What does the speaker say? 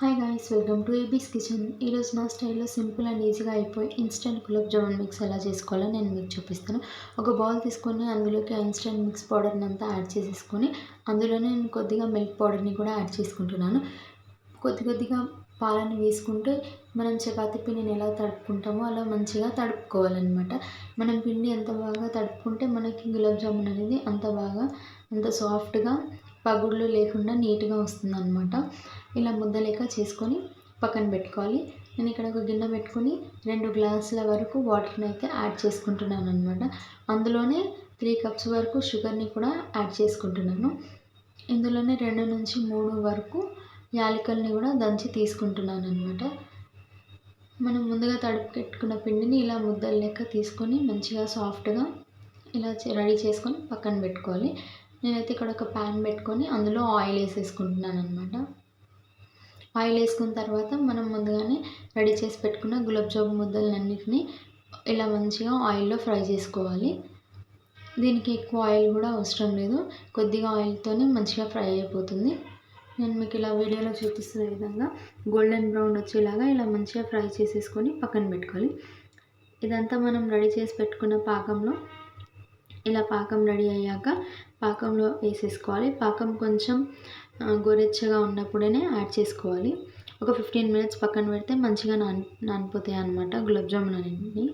Hi guys welcome to AB's kitchen ఈరోజు నా స్టైల్లో సింపుల్ అండ్ ఈజీగా అయిపోయి ఇన్స్టెంట్ గులాబ్ జామున్ మిక్స్ ఎలా చేసుకోవాలో నేను మీకు చూపిస్తాను. ఒక బౌల్ తీసుకొని అందులోకి ఇన్స్టెంట్ మిక్స్ పౌడర్ని అంతా యాడ్ చేసేసుకొని అందులోనే నేను కొద్దిగా మిల్క్ పౌడర్ని కూడా యాడ్ చేసుకుంటున్నాను. కొద్ది కొద్దిగా పాలని వేసుకుంటే మనం చపాతి పిండిని ఎలా తడుపుకుంటామో అలా మంచిగా తడుపుకోవాలన్నమాట. మనం పిండి ఎంత బాగా తడుపుకుంటే మనకి గులాబ్ జామున్ అనేది అంత బాగా అంత సాఫ్ట్గా పగుళ్ళు లేకుండా నీట్గా వస్తుందన్నమాట. ఇలా ముద్ద లెక్క చేసుకొని పక్కన పెట్టుకోవాలి. నేను ఇక్కడ ఒక గిన్నె పెట్టుకొని రెండు గ్లాసుల వరకు వాటర్ని అయితే యాడ్ చేసుకుంటున్నాను అనమాట అందులోనే త్రీ కప్స్ వరకు షుగర్ని కూడా యాడ్ చేసుకుంటున్నాను. ఇందులోనే రెండు నుంచి మూడు వరకు యాలకల్ని కూడా దంచి తీసుకుంటున్నాను అనమాట మనం ముందుగా తడుపు పెట్టుకున్న పిండిని ఇలా ముద్దలు లెక్క తీసుకొని మంచిగా సాఫ్ట్గా ఇలా రెడీ చేసుకొని పక్కన పెట్టుకోవాలి. నేనైతే ఇక్కడ ఒక ప్యాన్ పెట్టుకొని అందులో ఆయిల్ వేసేసుకుంటున్నాను అనమాట ఆయిల్ వేసుకున్న తర్వాత మనం ముందుగానే రెడీ చేసి పెట్టుకున్న గులాబ్ జామున్ ముద్దలన్నిటిని ఇలా మంచిగా ఆయిల్లో ఫ్రై చేసుకోవాలి. దీనికి ఎక్కువ ఆయిల్ కూడా అవసరం లేదు. కొద్దిగా ఆయిల్తోనే మంచిగా ఫ్రై అయిపోతుంది. నేను మీకు ఇలా వీడియోలో చూపిస్తున్న విధంగా గోల్డెన్ బ్రౌన్ వచ్చేలాగా ఇలా మంచిగా ఫ్రై చేసేసుకొని పక్కన పెట్టుకోవాలి. ఇదంతా మనం రెడీ చేసి పెట్టుకున్న పాకంలో ఇలా పాకం రెడీ అయ్యాక పాకంలో వేసేసుకోవాలి. పాకం కొంచెం గోరెచ్చగా ఉన్నప్పుడే యాడ్ చేసుకోవాలి. ఒక ఫిఫ్టీన్ మినిట్స్ పక్కన పెడితే మంచిగా నాన్ నానిపోతాయి అనమాట గులాబ్ జామున్ అనేవి